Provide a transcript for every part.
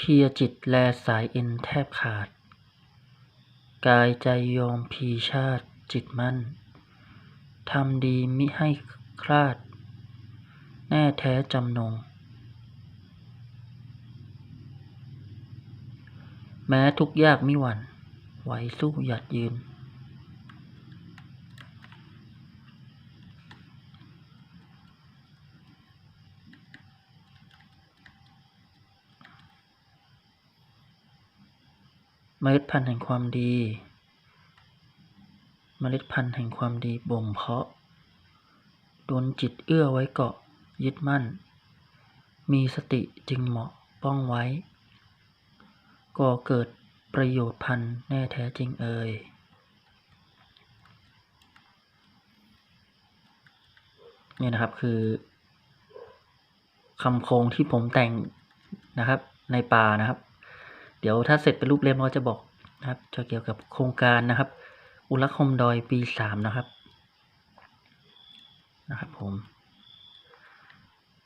เพียจิตแลสายเอ็นแทบขาด กายใจยอมพีชาติจิตมั่นทำดีมิให้คลาด แน่แท้จำนง แม้ทุกยากมิหวั่นไหวสู้หยัดยืน เมล็ดพันธุ์แห่งความดี เมล็ดพันธุ์แห่งความดีบ่มเพาะดลจิตเอื้อไว้เกาะยึดมั่น มีสติจึงเหมาะป้องไว้ ก่อเกิดประโยชน์พันแน่แท้จริงเอ่ยนี่นะครับคือคำโครงที่ผมแต่งนะครับในป่านะครับ เดี๋ยวถ้าเสร็จเป็นรูปเล่มก็จะบอกนะครับจะเกี่ยวกับโครงการนะครับ อุลคมดอยปีสามนะครับนะครับผม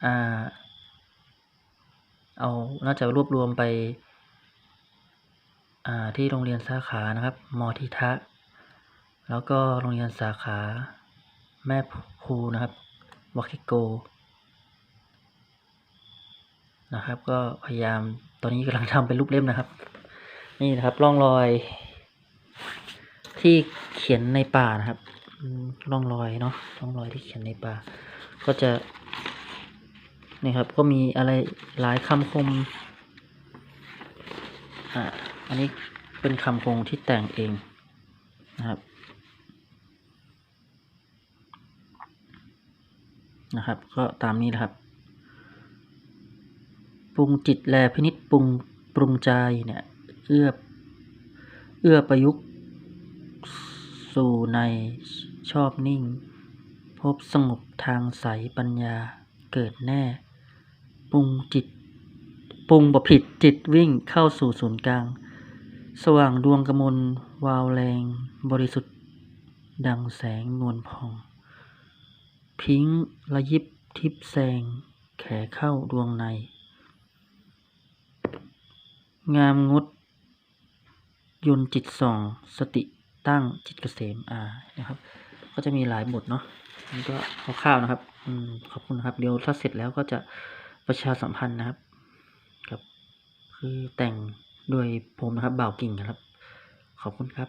อ่าเอาน่าจะรวบรวมไปอ่าที่โรงเรียนสาขานะครับมอทิทะ แล้วก็โรงเรียนสาขาแม่ครูนะครับวัคิโกนะครับ ก็พยายาม ตอนนี้กำลังทำเป็นรูปเล่มนะครับ นี่นะครับร่องรอย ที่เขียนในป่านะครับร่องรอยเนาะร่องรอยที่เขียนในป่า ก็จะนี่ครับ ก็มีอะไรหลายคำคมอ่าอันนี้เป็นคำคงที่แต่งเองนะครับนะครับ ก็ตามนี้นะครับ ปรุงจิตแลพินิษปรุงปรุงใจเนี่ยเอื้อเอื้อประยุกต์สู่ในชอบนิ่ง พบสงบทางใสปัญญาเกิดแน่ ปรุงจิต ปรุงบ่ผิดจิตวิ่งเข้าสู่ศูนย์กลาง สว่างดวงกมลวาวแรงบริสุทธิ์ ดังแสงนวลพอง พิงระยิบทิพแสงแขเข้าดวงใน งามงด ยนจิตส่อง สติตั้งจิตเกษมอ่านะครับ ก็จะมีหลายบทเนาะนี่ก็คร่าวๆนะครับอืมขอบคุณนะครับ เดี๋ยวถ้าเสร็จแล้วก็จะประชาสัมพันธ์นะครับ กับ คือแต่งโดยผมนะครับบ่าวกิ่งนะครับ ขอบคุณครับ